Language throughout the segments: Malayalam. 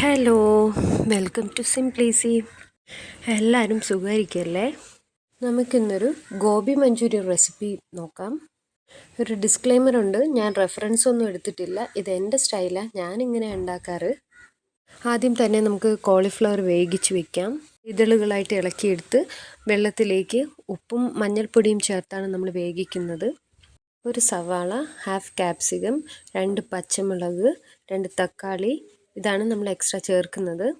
ഹലോ വെൽക്കം ടു സിംപ്ലീസി എല്ലാവരും സുഖമായിരിക്കല്ലേ നമുക്കിന്നൊരു ഗോബി മഞ്ചൂരിയൻ റെസിപ്പി നോക്കാം. ഒരു ഡിസ്ക്ലെയിമർ ഉണ്ട് ഞാൻ റെഫറൻസ് ഒന്നും എടുത്തിട്ടില്ല. ഇത് എന്റെ സ്റ്റൈലാണ് ഞാനിങ്ങനെ ഉണ്ടാക്കാറ്. ആദ്യം തന്നെ നമുക്ക് കോളിഫ്ലവർ വേവിച്ച് വെക്കാം. ഇതളുകളായിട്ട് ഇളക്കിയെടുത്ത് വെള്ളത്തിലേക്ക് ഉപ്പും മഞ്ഞൾപ്പൊടിയും ചേർത്താണ് നമ്മൾ വേവിക്കുന്നത്. ഒരു സവാള ഹാഫ് ക്യാപ്സികം രണ്ട് പച്ചമുളക് രണ്ട് തക്കാളി ഇതാണ് നമ്മൾ എക്സ്ട്രാ ചേർക്കുന്നത്.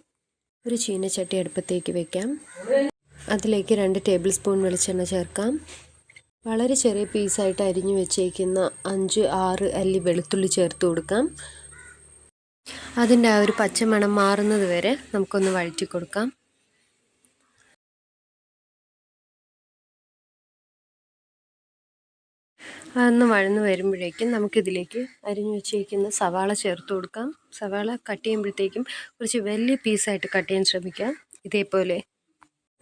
ഒരു ചീനച്ചട്ടി അടുപ്പത്തേക്ക് വെക്കാം. അതിലേക്ക് രണ്ട് ടേബിൾ സ്പൂൺ വെളിച്ചെണ്ണ ചേർക്കാം. വളരെ ചെറിയ പീസായിട്ട് അരിഞ്ഞു വെച്ചേക്കുന്ന അഞ്ച് ആറ് അല്ലി വെളുത്തുള്ളി ചേർത്ത് കൊടുക്കാം. അതിന്റെ ആ ഒരു പച്ചമണം മാറുന്നത് വരെ നമുക്കൊന്ന് വഴറ്റി കൊടുക്കാം. അതൊന്ന് വഴന്ന് വരുമ്പോഴേക്കും നമുക്കിതിലേക്ക് അരിഞ്ഞു വെച്ചേക്കുന്ന സവാള ചേർത്ത് കൊടുക്കാം. സവാള കട്ട് ചെയ്യുമ്പോഴത്തേക്കും കുറച്ച് വലിയ പീസായിട്ട് കട്ട് ചെയ്യാൻ ശ്രമിക്കാം. ഇതേപോലെ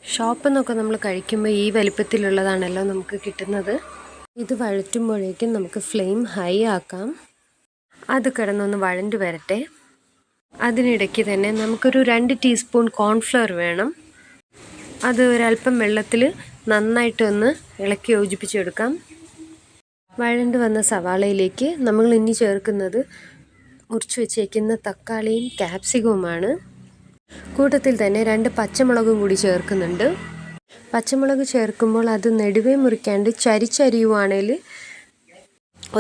ഷോപ്പിൽ നിന്നൊക്കെ നമ്മൾ കഴിക്കുമ്പോൾ ഈ വലിപ്പത്തിലുള്ളതാണല്ലോ നമുക്ക് കിട്ടുന്നത്. ഇത് വഴറ്റുമ്പോഴേക്കും നമുക്ക് ഫ്ലെയിം ഹൈ ആക്കാം. അത് കിടന്നൊന്ന് വഴണ്ട് വരട്ടെ. അതിനിടയ്ക്ക് തന്നെ നമുക്കൊരു രണ്ട് ടീസ്പൂൺ കോൺഫ്ലവർ വേണം. അത് ഒരല്പം വെള്ളത്തിൽ നന്നായിട്ടൊന്ന് ഇളക്കി യോജിപ്പിച്ചെടുക്കാം. വഴണ്ട് വന്ന സവാളയിലേക്ക് നമ്മൾ ഇനി ചേർക്കുന്നത് മുറിച്ച് വെച്ചേക്കുന്ന തക്കാളിയും ക്യാപ്സികവുമാണ്. കൂട്ടത്തിൽ തന്നെ രണ്ട് പച്ചമുളകും കൂടി ചേർക്കുന്നുണ്ട്. പച്ചമുളക് ചേർക്കുമ്പോൾ അത് നെടുവേ മുറിക്കാണ്ട് ചരിച്ചരിയുവാണേൽ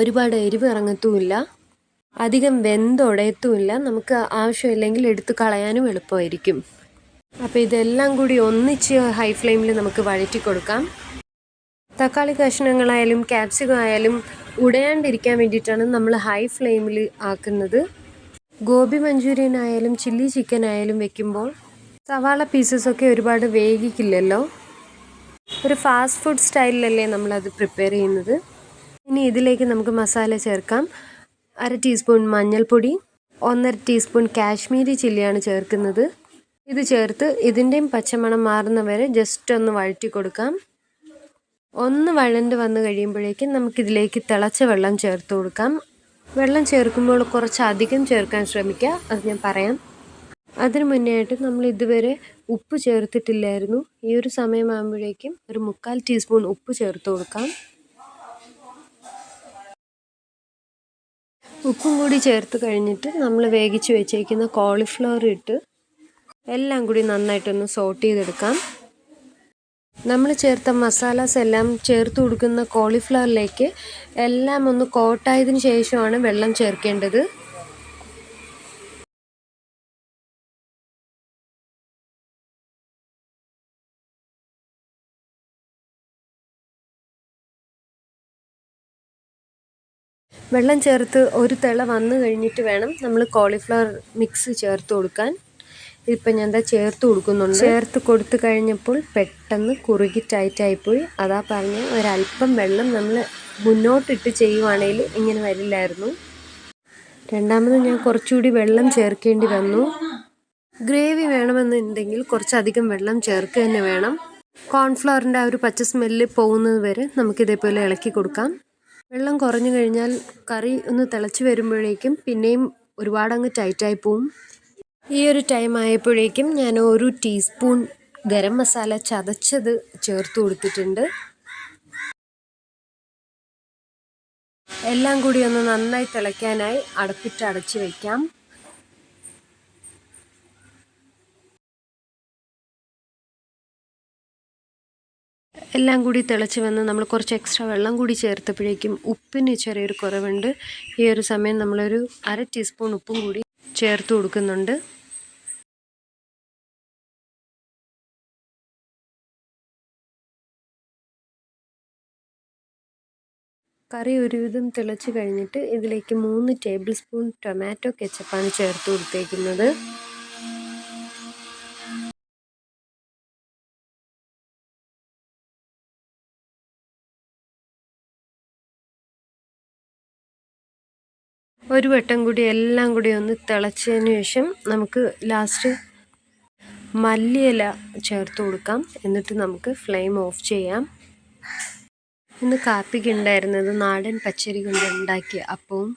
ഒരുപാട് എരിവ് ഇറങ്ങത്തുമില്ല. അധികം വെന്തുടയത്തുമില്ല നമുക്ക് ആവശ്യമില്ലെങ്കിൽ എടുത്തു കളയാനും എളുപ്പമായിരിക്കും. അപ്പോൾ ഇതെല്ലാം കൂടി ഒന്നിച്ച് ഹൈ ഫ്ലെയിമിൽ നമുക്ക് വഴറ്റി കൊടുക്കാം. തക്കാളി കഷ്ണങ്ങളായാലും ക്യാപ്സിക്കം ആയാലും ഉടയാണ്ടിരിക്കാൻ വേണ്ടിയിട്ടാണ് നമ്മൾ ഹൈ ഫ്ലെയിമിൽ ആക്കുന്നത്. ഗോബി മഞ്ചൂരിയൻ ആയാലും ചില്ലി ചിക്കൻ ആയാലും വെക്കുമ്പോൾ സവാള പീസസൊക്കെ ഒരുപാട് വേഗിക്കില്ലല്ലോ ഒരു ഫാസ്റ്റ് ഫുഡ് സ്റ്റൈലിലല്ലേ നമ്മളത് പ്രിപ്പയർ ചെയ്യുന്നത്. ഇനി ഇതിലേക്ക് നമുക്ക് മസാല ചേർക്കാം. അര ടീസ്പൂൺ മഞ്ഞൾപ്പൊടി ഒന്നര ടീസ്പൂൺ കാശ്മീരി ചില്ലിയാണ് ചേർക്കുന്നത്. ഇത് ചേർത്ത് ഇതിന്റെയും പച്ചമണം മാറുന്ന വരെ ജസ്റ്റ് ഒന്ന് വഴറ്റി കൊടുക്കാം. ഒന്ന് വഴണ്ട് വന്നു കഴിയുമ്പോഴേക്കും നമുക്കിതിലേക്ക് തിളച്ച വെള്ളം ചേർത്ത് കൊടുക്കാം. വെള്ളം ചേർക്കുമ്പോൾ കുറച്ച് അധികം ചേർക്കാൻ ശ്രമിക്കുക. അത് ഞാൻ പറയാം. അതിന് മുന്നേ ആയിട്ട് നമ്മൾ ഇതുവരെ ഉപ്പ് ചേർത്തിട്ടില്ലായിരുന്നു. ഈ ഒരു സമയമാകുമ്പോഴേക്കും ഒരു മുക്കാൽ ടീസ്പൂൺ ഉപ്പ് ചേർത്ത് കൊടുക്കാം. ഉപ്പും കൂടി ചേർത്ത് കഴിഞ്ഞിട്ട് നമ്മൾ വേവിച്ച് വെച്ചേക്കുന്ന കോളിഫ്ലവർ ഇട്ട് എല്ലാം കൂടി നന്നായിട്ടൊന്ന് സോട്ട് ചെയ്തെടുക്കാം. നമ്മൾ ചേർത്ത മസാലാസ് എല്ലാം ചേർത്ത് കൊടുക്കുന്ന കോളിഫ്ലവറിലേക്ക് എല്ലാം ഒന്ന് കോട്ടായതിനു ശേഷമാണ് വെള്ളം ചേർക്കേണ്ടത്. വെള്ളം ചേർത്ത് ഒരു തിള വന്നു കഴിഞ്ഞിട്ട് വേണം നമ്മൾ കോളിഫ്ലവർ മിക്സ് ചേർത്ത് കൊടുക്കാൻ. ഇപ്പം ഞാൻ എന്താ ചേർത്ത് കൊടുക്കുന്നുണ്ട്. ചേർത്ത് കൊടുത്തു കഴിഞ്ഞപ്പോൾ പെട്ടെന്ന് കുറുകി ടൈറ്റായിപ്പോയി. അതാ പറഞ്ഞ ഒരല്പം വെള്ളം നമ്മൾ മുന്നോട്ടിട്ട് ചെയ്യുവാണെങ്കിൽ ഇങ്ങനെ വരില്ലായിരുന്നു. രണ്ടാമത് ഞാൻ കുറച്ചുകൂടി വെള്ളം ചേർക്കേണ്ടി വന്നു. ഗ്രേവി വേണമെന്നുണ്ടെങ്കിൽ കുറച്ചധികം വെള്ളം ചേർക്കുക തന്നെ വേണം. കോൺഫ്ലവറിന്റെ ആ ഒരു പച്ച സ്മെല്ല് പോകുന്നത് വരെ നമുക്കിതേപോലെ ഇളക്കി കൊടുക്കാം. വെള്ളം കുറഞ്ഞു കഴിഞ്ഞാൽ കറി ഒന്ന് തിളച്ച് വരുമ്പോഴേക്കും പിന്നെയും ഒരുപാടങ്ങ് ടൈറ്റായി പോവും. ഈ ഒരു ടൈം ആയപ്പോഴേക്കും ഞാൻ ഒരു ടീസ്പൂൺ ഗരം മസാല ചതച്ചത് ചേർത്ത് കൊടുത്തിട്ടുണ്ട്. എല്ലാം കൂടി ഒന്ന് നന്നായി തിളയ്ക്കാനായി അടപ്പിട്ട് അടച്ച് വയ്ക്കാം എല്ലാം കൂടി തിളച്ച് വന്ന് നമ്മൾ കുറച്ച് എക്സ്ട്രാ വെള്ളം കൂടി ചേർത്തപ്പോഴേക്കും ഉപ്പിന് ചെറിയൊരു കുറവുണ്ട്. ഈ ഒരു സമയം നമ്മളൊരു അര ടീസ്പൂൺ ഉപ്പും കൂടി ചേർത്ത് കൊടുക്കുന്നുണ്ട്. കറി ഒരുവിധം തിളച്ച് കഴിഞ്ഞിട്ട് ഇതിലേക്ക് മൂന്ന് ടേബിൾ സ്പൂൺ ടൊമാറ്റോ കെച്ചപ്പാണ് ചേർത്ത് കൊടുത്തേക്കുന്നത്. ഒരു വട്ടം കൂടി എല്ലാം കൂടി ഒന്ന് തിളച്ചതിന് ശേഷം നമുക്ക് ലാസ്റ്റ് മല്ലിയില ചേർത്ത് കൊടുക്കാം. എന്നിട്ട് നമുക്ക് ഫ്ലെയിം ഓഫ് ചെയ്യാം. ഇന്ന് കാപ്പിക്ക് ഉണ്ടായിരുന്നത് നാടൻ പച്ചരി കൊണ്ട് ഉണ്ടാക്കിയ അപ്പവും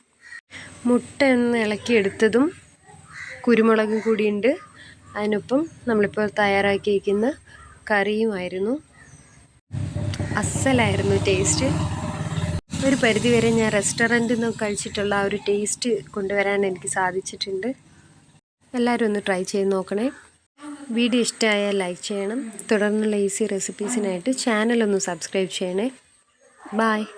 മുട്ട ഒന്ന് ഇളക്കിയെടുത്തതും കുരുമുളകും കൂടിയുണ്ട്. അതിനൊപ്പം നമ്മളിപ്പോൾ തയ്യാറാക്കിയിരിക്കുന്ന കറിയുമായിരുന്നു. അസലായിരുന്നു ടേസ്റ്റ് ഒരു പരിധിവരെ ഞാൻ റെസ്റ്റോറന്റിൽ നിന്ന് കഴിച്ചിട്ടുള്ള ആ ഒരു ടേസ്റ്റ് കൊണ്ടുവരാൻ എനിക്ക് സാധിച്ചിട്ടുണ്ട്. എല്ലാവരും ഒന്ന് ട്രൈ ചെയ്ത് നോക്കണേ. വീഡിയോ ഇഷ്ടമായാൽ ലൈക്ക് ചെയ്യണം. തുടർന്നുള്ള ഈസി റെസിപ്പീസിനായിട്ട് ചാനലൊന്ന് സബ്സ്ക്രൈബ് ചെയ്യണേ. Bye.